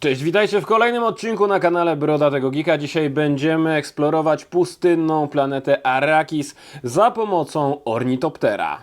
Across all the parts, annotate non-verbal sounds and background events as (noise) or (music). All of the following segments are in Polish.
Cześć, witajcie w kolejnym odcinku na kanale Brodatego Geeka. Dzisiaj będziemy eksplorować pustynną planetę Arrakis za pomocą ornitoptera.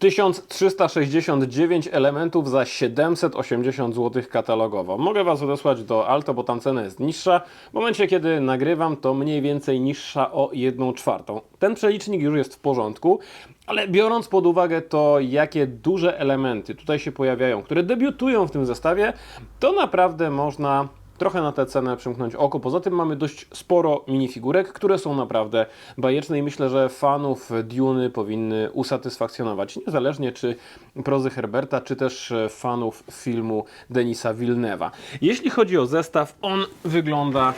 ...1369 elementów za 780 zł katalogowo. Mogę Was odesłać do Alto, bo tam cena jest niższa. W momencie, kiedy nagrywam, to mniej więcej niższa o 1 czwartą. Ten przelicznik już jest w porządku, ale biorąc pod uwagę to, jakie duże elementy tutaj się pojawiają, które debiutują w tym zestawie, to naprawdę można trochę na tę cenę przymknąć oko. Poza tym mamy dość sporo minifigurek, które są naprawdę bajeczne i myślę, że fanów Duny powinny usatysfakcjonować, niezależnie czy prozy Herberta, czy też e, fanów filmu Denisa Villeneuve'a. Jeśli chodzi o zestaw, on wygląda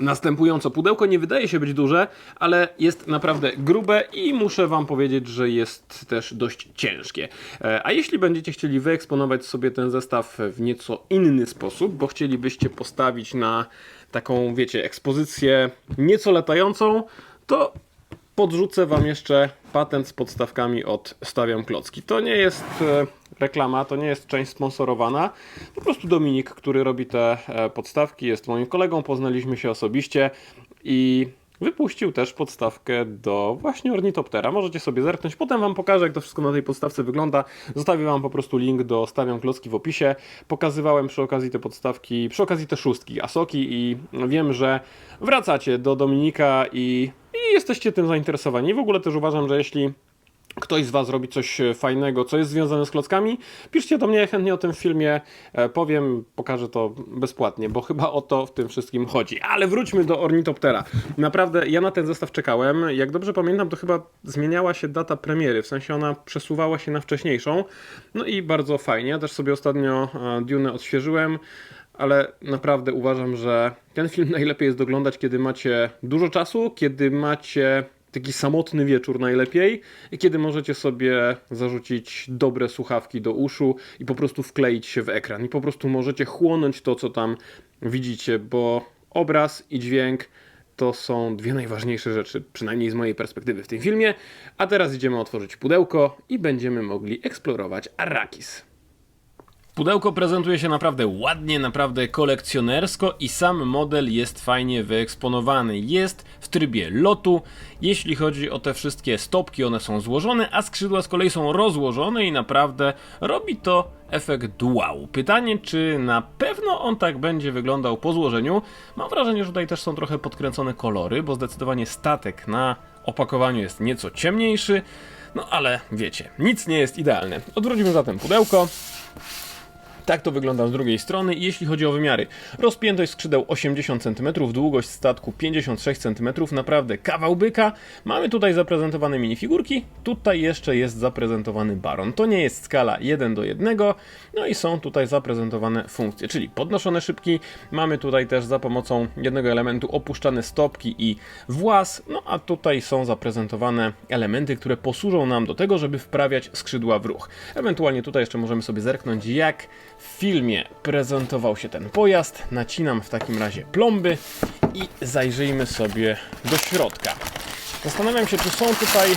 Następująco, pudełko nie wydaje się być duże, ale jest naprawdę grube i muszę Wam powiedzieć, że jest też dość ciężkie. E, A jeśli będziecie chcieli wyeksponować sobie ten zestaw w nieco inny sposób, bo chcielibyście postawić na taką, wiecie, ekspozycję nieco latającą, to podrzucę Wam jeszcze patent z podstawkami od Stawiam Klocki. To nie jest e, reklama, to nie jest część sponsorowana. Po prostu Dominik, który robi te e, podstawki, jest moim kolegą, poznaliśmy się osobiście i wypuścił też podstawkę do właśnie ornitoptera. Możecie sobie zerknąć, potem Wam pokażę, jak to wszystko na tej podstawce wygląda. Zostawię Wam po prostu link do Stawiam Klocki w opisie. Pokazywałem przy okazji te podstawki, przy okazji te szóstki, Asoki i wiem, że wracacie do Dominika i, i jesteście tym zainteresowani. W ogóle też uważam, że jeśli ktoś z Was robi coś e, fajnego, co jest związane z klockami, piszcie do mnie, chętnie o tym filmie e, powiem, pokażę to bezpłatnie, bo chyba o to w tym wszystkim chodzi. Ale wróćmy do ornitoptera. Naprawdę, ja na ten zestaw czekałem. Jak dobrze pamiętam, to chyba zmieniała się data premiery, w sensie ona przesuwała się na wcześniejszą. No i bardzo fajnie. Ja też sobie ostatnio e, Dune odświeżyłem ale naprawdę uważam, że ten film najlepiej jest oglądać, kiedy macie dużo czasu, kiedy macie taki samotny wieczór najlepiej kiedy możecie sobie zarzucić dobre słuchawki do uszu i po prostu wkleić się w ekran i po prostu możecie chłonąć to, co tam widzicie, bo obraz i dźwięk to są dwie najważniejsze rzeczy, przynajmniej z mojej perspektywy w tym filmie. A teraz idziemy otworzyć pudełko i będziemy mogli eksplorować Arrakis. Pudełko prezentuje się naprawdę ładnie, naprawdę kolekcjonersko i sam model jest fajnie wyeksponowany. Jest w trybie lotu. Jeśli chodzi o te wszystkie stopki, one są złożone, a skrzydła z kolei są rozłożone i naprawdę robi to efekt wow. Pytanie, czy na pewno on tak będzie wyglądał po złożeniu? Mam wrażenie, że tutaj też są trochę podkręcone kolory, bo zdecydowanie statek na opakowaniu jest nieco ciemniejszy. No ale wiecie, nic nie jest idealne. Odwróćmy zatem pudełko. Tak to wygląda z drugiej strony. Jeśli chodzi o wymiary, rozpiętość skrzydeł 80 cm, długość statku 56 cm, naprawdę kawał byka. Mamy tutaj zaprezentowane minifigurki, tutaj jeszcze jest zaprezentowany baron. To nie jest skala 1 do 1, no i są tutaj zaprezentowane funkcje, czyli podnoszone szybki, mamy tutaj też za pomocą jednego elementu opuszczane stopki i włas, no a tutaj są zaprezentowane elementy, które posłużą nam do tego, żeby wprawiać skrzydła w ruch. Ewentualnie tutaj jeszcze możemy sobie zerknąć, jak filmie prezentował się ten pojazd. Nacinam w takim razie plomby i zajrzyjmy sobie do środka. Zastanawiam się, czy są tutaj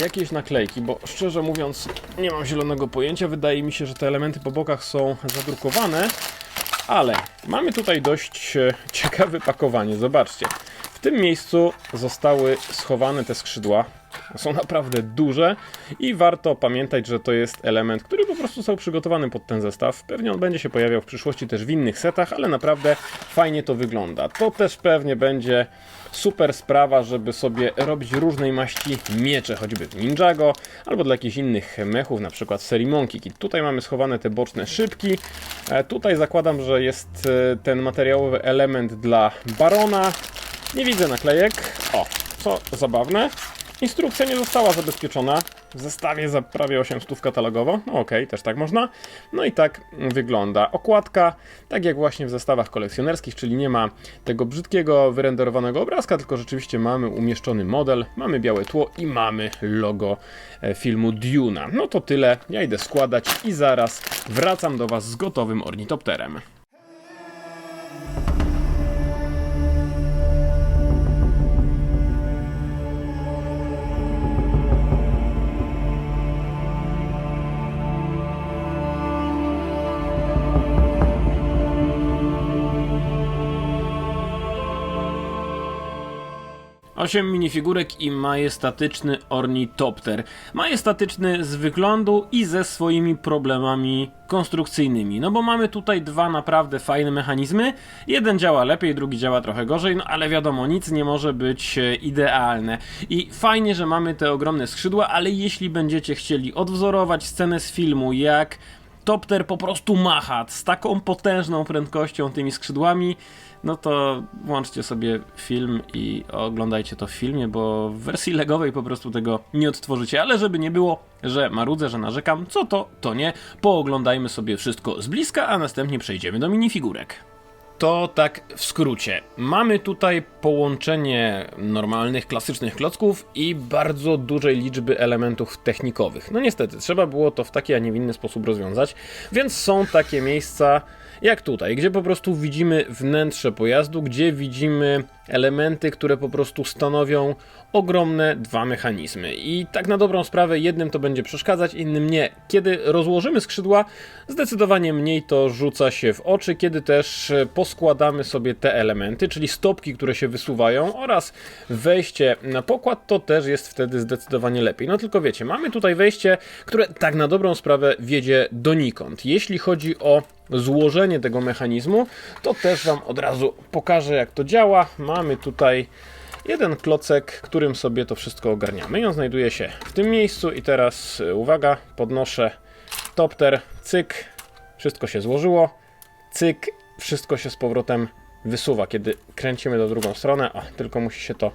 jakieś naklejki, bo szczerze mówiąc nie mam zielonego pojęcia. Wydaje mi się, że te elementy po bokach są zadrukowane, ale mamy tutaj dość e, ciekawe pakowanie. Zobaczcie. W tym miejscu zostały schowane te skrzydła. Są naprawdę duże i warto pamiętać, że to jest element, który po prostu został przygotowany pod ten zestaw. Pewnie on będzie się pojawiał w przyszłości też w innych setach, ale naprawdę fajnie to wygląda. To też pewnie będzie super sprawa, żeby sobie robić różnej maści miecze, choćby w Ninjago, albo dla jakichś innych mechów, na przykład serii Monkey Kid. Tutaj mamy schowane te boczne szybki. E, Tutaj zakładam, że jest e, ten materiałowy element dla Barona. Nie widzę naklejek. O, co zabawne. Instrukcja nie została zabezpieczona. W zestawie za prawie 800 katalogowo. No okej, też tak można. No i tak wygląda okładka. Tak jak właśnie w zestawach kolekcjonerskich, czyli nie ma tego brzydkiego, wyrenderowanego obrazka, tylko rzeczywiście mamy umieszczony model, mamy białe tło i mamy logo e, filmu Duna. No to tyle. Ja idę składać i zaraz wracam do Was z gotowym ornitopterem. 8 minifigurek i majestatyczny ornitopter. Majestatyczny z wyglądu i ze swoimi problemami konstrukcyjnymi. No bo mamy tutaj dwa naprawdę fajne mechanizmy. Jeden działa lepiej, drugi działa trochę gorzej, no ale wiadomo, nic nie może być e, idealne. I fajnie, że mamy te ogromne skrzydła, ale jeśli będziecie chcieli odwzorować scenę z filmu, jak Topter po prostu macha z taką potężną prędkością tymi skrzydłami, no to włączcie sobie film i oglądajcie to w filmie, bo w wersji legowej po prostu tego nie odtworzycie. Ale żeby nie było, że marudzę, że narzekam, co to, to nie. Pooglądajmy sobie wszystko z bliska, a następnie przejdziemy do minifigurek. To tak w skrócie. Mamy tutaj połączenie normalnych, klasycznych klocków i bardzo dużej liczby elementów technikowych. No niestety, trzeba było to w taki, a nie w inny sposób rozwiązać, więc są takie miejsca jak tutaj, gdzie po prostu widzimy wnętrze pojazdu, gdzie widzimy elementy, które po prostu stanowią ogromne dwa mechanizmy. I tak na dobrą sprawę, jednym to będzie przeszkadzać, innym nie. Kiedy rozłożymy skrzydła, zdecydowanie mniej to rzuca się w oczy, kiedy też poskładamy sobie te elementy, czyli stopki, które się wysuwają oraz wejście na pokład, to też jest wtedy zdecydowanie lepiej. No tylko wiecie, mamy tutaj wejście, które tak na dobrą sprawę wiedzie donikąd. Jeśli chodzi o złożenie tego mechanizmu, to też Wam od razu pokażę jak to działa. Mamy tutaj jeden klocek, którym sobie to wszystko ogarniamy. I on znajduje się w tym miejscu i teraz y, uwaga, podnoszę topter, cyk, wszystko się złożyło, cyk, wszystko się z powrotem wysuwa, kiedy kręcimy do drugą stronę, a tylko musi się to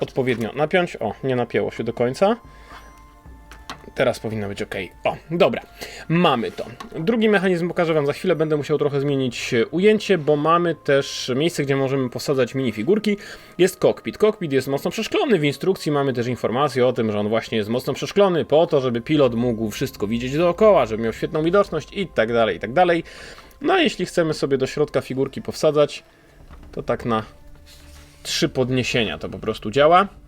odpowiednio napiąć. O, nie napięło się do końca. Teraz powinno być ok. O, dobra, mamy to. Drugi mechanizm pokażę Wam za chwilę. Będę musiał trochę zmienić e, ujęcie, bo mamy też miejsce, gdzie możemy posadzać minifigurki. Jest kokpit. Kokpit jest mocno przeszklony. W instrukcji mamy też informację o tym, że on właśnie jest mocno przeszklony po to, żeby pilot mógł wszystko widzieć dookoła, żeby miał świetną widoczność i tak dalej, i tak dalej. No a jeśli chcemy sobie do środka figurki powsadzać, to tak na trzy podniesienia to po prostu działa.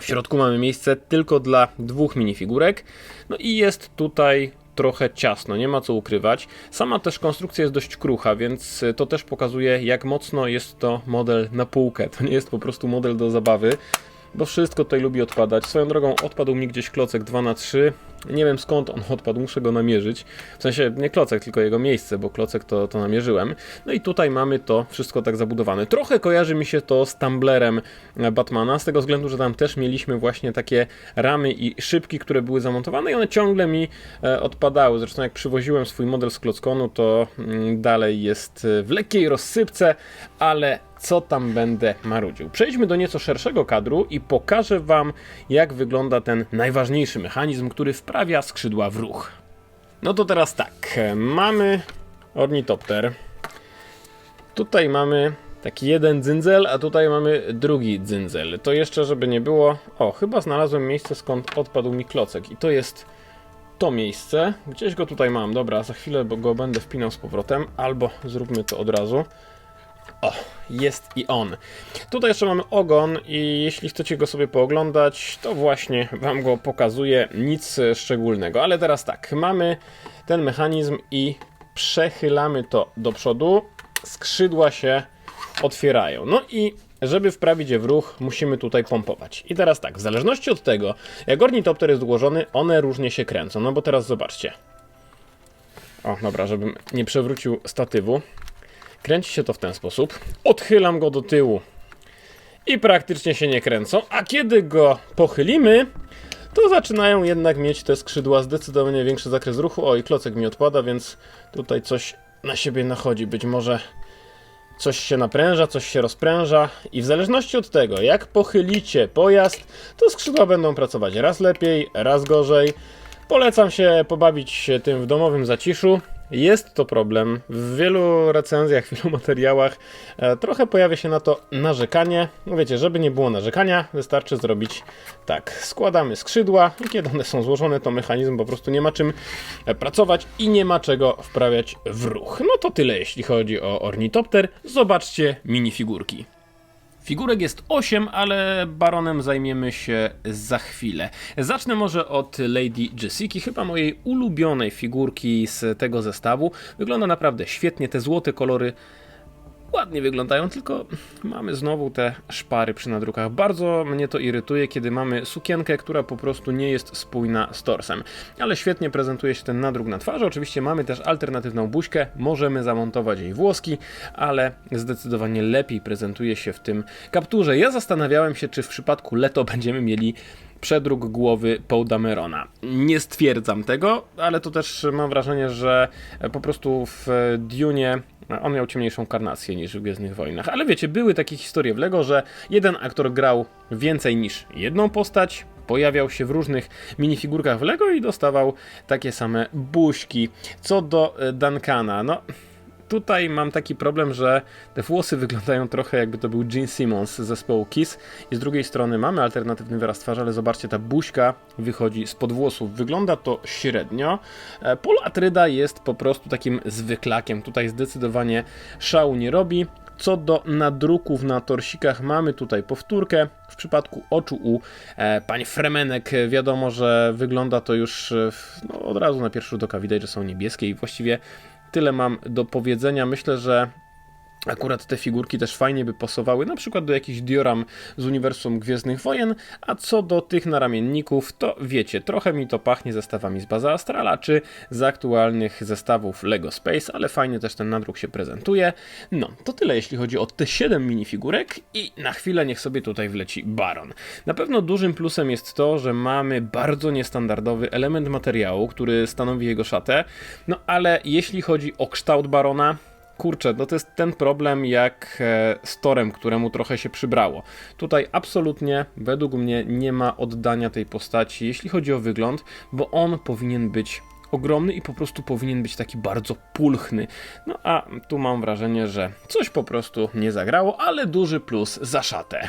W środku mamy miejsce tylko dla dwóch minifigurek. No i jest tutaj trochę ciasno, nie ma co ukrywać. Sama też konstrukcja jest dość krucha, więc to też pokazuje, jak mocno jest to model na półkę. To nie jest po prostu model do zabawy, bo wszystko tutaj lubi odpadać. Swoją drogą odpadł mi gdzieś klocek 2 na 3 nie wiem skąd on odpadł, muszę go namierzyć. W sensie nie klocek, tylko jego miejsce, bo klocek to, to namierzyłem. No i tutaj mamy to wszystko tak zabudowane. Trochę kojarzy mi się to z tumblerem Batmana, z tego względu, że tam też mieliśmy właśnie takie ramy i szybki, które były zamontowane i one ciągle mi e, odpadały. Zresztą jak przywoziłem swój model z klockonu, to mm, dalej jest e, w lekkiej rozsypce, ale co tam będę marudził. Przejdźmy do nieco szerszego kadru i pokażę Wam, jak wygląda ten najważniejszy mechanizm, który wprawia skrzydła w ruch. No to teraz tak, mamy ornitopter. Tutaj mamy taki jeden dzyndzel, a tutaj mamy drugi dzyndzel. To jeszcze, żeby nie było... O, chyba znalazłem miejsce, skąd odpadł mi klocek. I to jest to miejsce. Gdzieś go tutaj mam. Dobra, za chwilę go będę wpinał z powrotem. Albo zróbmy to od razu. O, jest i on. Tutaj jeszcze mamy ogon i jeśli chcecie go sobie pooglądać, to właśnie Wam go pokazuję. Nic szczególnego. Ale teraz tak, mamy ten mechanizm i przechylamy to do przodu. Skrzydła się otwierają. No i żeby wprawić je w ruch, musimy tutaj pompować. I teraz tak, w zależności od tego, jak ornitopter jest ułożony, one różnie się kręcą. No bo teraz zobaczcie. O, dobra, żebym nie przewrócił statywu. Kręci się to w ten sposób. Odchylam go do tyłu i praktycznie się nie kręcą, a kiedy go pochylimy, to zaczynają jednak mieć te skrzydła zdecydowanie większy zakres ruchu. O, i klocek mi odpada, więc tutaj coś na siebie nachodzi. Być może coś się napręża, coś się rozpręża i w zależności od tego, jak pochylicie pojazd, to skrzydła będą pracować raz lepiej, raz gorzej. Polecam się pobawić tym w domowym zaciszu. Jest to problem. W wielu recenzjach, w wielu (laughs) materiałach e, trochę pojawia się na to narzekanie. No wiecie, żeby nie było narzekania, wystarczy zrobić tak. Składamy skrzydła i kiedy one są złożone, to mechanizm po prostu nie ma czym e, pracować i nie ma czego wprawiać w ruch. No to tyle, jeśli chodzi o ornitopter. Zobaczcie minifigurki. Figurek jest 8, ale baronem zajmiemy się za chwilę. Zacznę może od Lady Jessica, chyba mojej ulubionej figurki z tego zestawu. Wygląda naprawdę świetnie, te złote kolory ładnie wyglądają, tylko mamy znowu te szpary przy nadrukach. Bardzo mnie to irytuje, kiedy mamy sukienkę, która po prostu nie jest spójna z torsem. Ale świetnie prezentuje się ten nadruk na twarzy. Oczywiście mamy też alternatywną buźkę, możemy zamontować jej włoski, ale zdecydowanie lepiej prezentuje się w tym kapturze. Ja zastanawiałem się, czy w przypadku Leto będziemy mieli przedruk głowy Paul Damerona. Nie stwierdzam tego, ale to też mam wrażenie, że po prostu w Dune on miał ciemniejszą karnację niż w Gwiezdnych Wojnach. Ale wiecie, były takie historie w Lego, że jeden aktor grał więcej niż jedną postać, pojawiał się w różnych minifigurkach w Lego i dostawał takie same buźki. Co do e, Duncana, no tutaj mam taki problem, że te włosy wyglądają trochę jakby to był Gene Simmons z zespołu Kiss i z drugiej strony mamy alternatywny wyraz twarzy, ale zobaczcie, ta buźka wychodzi spod włosów. Wygląda to średnio. E, Paul Atryda jest po prostu takim zwyklakiem. Tutaj zdecydowanie szału nie robi. Co do nadruków na torsikach, mamy tutaj powtórkę. W przypadku oczu u e, pani Fremenek wiadomo, że wygląda to już e, no, od razu na pierwszy rzut oka widać, że są niebieskie i właściwie tyle mam do powiedzenia. Myślę, że Akurat te figurki też fajnie by pasowały, na przykład do jakichś dioram z uniwersum Gwiezdnych Wojen, a co do tych naramienników, to wiecie, trochę mi to pachnie zestawami z Baza Astrala, czy z aktualnych zestawów LEGO Space, ale fajnie też ten nadruk się prezentuje. No, to tyle jeśli chodzi o te 7 minifigurek i na chwilę niech sobie tutaj wleci Baron. Na pewno dużym plusem jest to, że mamy bardzo niestandardowy element materiału, który stanowi jego szatę, no ale jeśli chodzi o kształt Barona, Kurczę, no to jest ten problem jak e, z Torem, któremu trochę się przybrało. Tutaj absolutnie, według mnie, nie ma oddania tej postaci, jeśli chodzi o wygląd, bo on powinien być ogromny i po prostu powinien być taki bardzo pulchny. No a tu mam wrażenie, że coś po prostu nie zagrało, ale duży plus za szatę.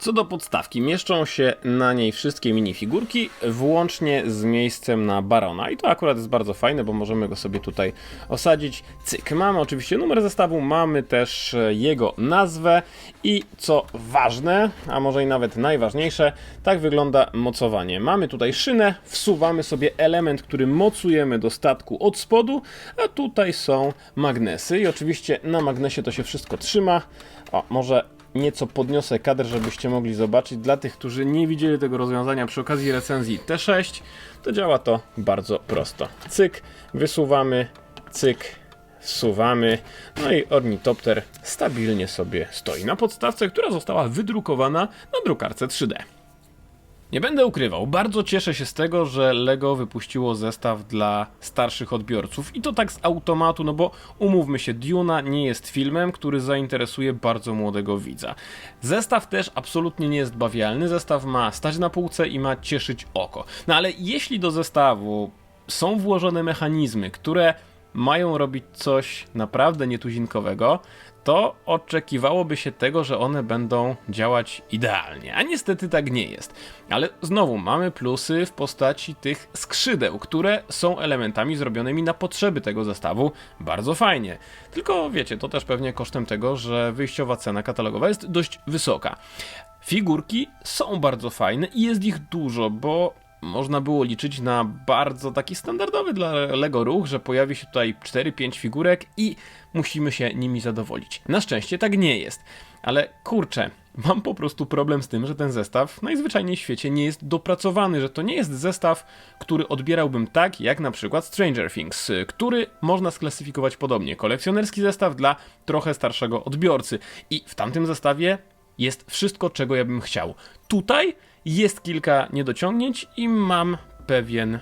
Co do podstawki, mieszczą się na niej wszystkie minifigurki, włącznie z miejscem na Barona. I to akurat jest bardzo fajne, bo możemy go sobie tutaj osadzić. Cyk, mamy oczywiście numer zestawu, mamy też jego nazwę i co ważne, a może i nawet najważniejsze, tak wygląda mocowanie. Mamy tutaj szynę, wsuwamy sobie element, który mocujemy do statku od spodu, a tutaj są magnesy i oczywiście na magnesie to się wszystko trzyma. O, może nieco podniosę kadr, żebyście mogli zobaczyć. Dla tych, którzy nie widzieli tego rozwiązania przy okazji recenzji T6, to działa to bardzo prosto. Cyk, wysuwamy, cyk, wsuwamy, no i ornitopter stabilnie sobie stoi na podstawce, która została wydrukowana na drukarce 3D. Nie będę ukrywał, bardzo cieszę się z tego, że LEGO wypuściło zestaw dla starszych odbiorców i to tak z automatu, no bo umówmy się, Duna nie jest filmem, który zainteresuje bardzo młodego widza. Zestaw też absolutnie nie jest bawialny, zestaw ma stać na półce i ma cieszyć oko. No ale jeśli do zestawu są włożone mechanizmy, które mają robić coś naprawdę nietuzinkowego, to oczekiwałoby się tego, że one będą działać idealnie. A niestety tak nie jest. Ale znowu mamy plusy w postaci tych skrzydeł, które są elementami zrobionymi na potrzeby tego zestawu. Bardzo fajnie. Tylko wiecie, to też pewnie kosztem tego, że wyjściowa cena katalogowa jest dość wysoka. Figurki są bardzo fajne i jest ich dużo, bo można było liczyć na bardzo taki standardowy dla Lego ruch, że pojawi się tutaj 4-5 figurek i musimy się nimi zadowolić. Na szczęście tak nie jest. Ale kurczę, mam po prostu problem z tym, że ten zestaw najzwyczajniej w świecie nie jest dopracowany, że to nie jest zestaw, który odbierałbym tak, jak na przykład Stranger Things, który można sklasyfikować podobnie. Kolekcjonerski zestaw dla trochę starszego odbiorcy. I w tamtym zestawie jest wszystko, czego ja bym chciał. Tutaj jest kilka niedociągnięć i mam pewien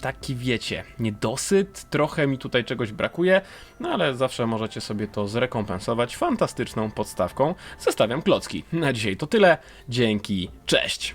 taki wiecie, niedosyt, trochę mi tutaj czegoś brakuje, no ale zawsze możecie sobie to zrekompensować fantastyczną podstawką. Zostawiam klocki. Na dzisiaj to tyle. Dzięki, cześć!